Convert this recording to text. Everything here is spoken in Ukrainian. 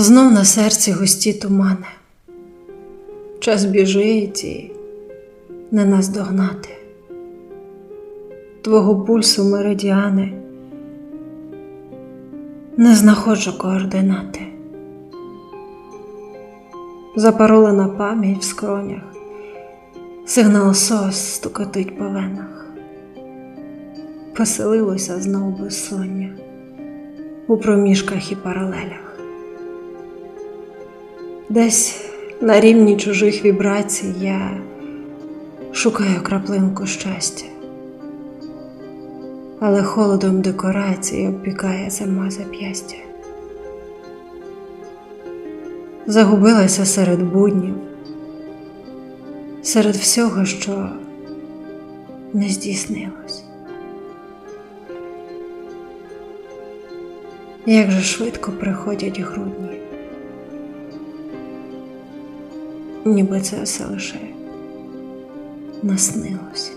Знов на серці густі тумани. Час біжить і не наздогнати. Твого пульсу меридіани не знаходжу координати. Запаролена пам'ять в скронях, сигнал сос стукотить по венах. Поселилося знов безсоння у проміжках і паралелях. Десь на рівні чужих вібрацій я шукаю краплинку щастя, але холодом декорацій обпікає зима зап'ястя. Загубилася серед буднів, серед всього, що не здійснилось. Як же швидко приходять грудні, ніби це все лише наснилось.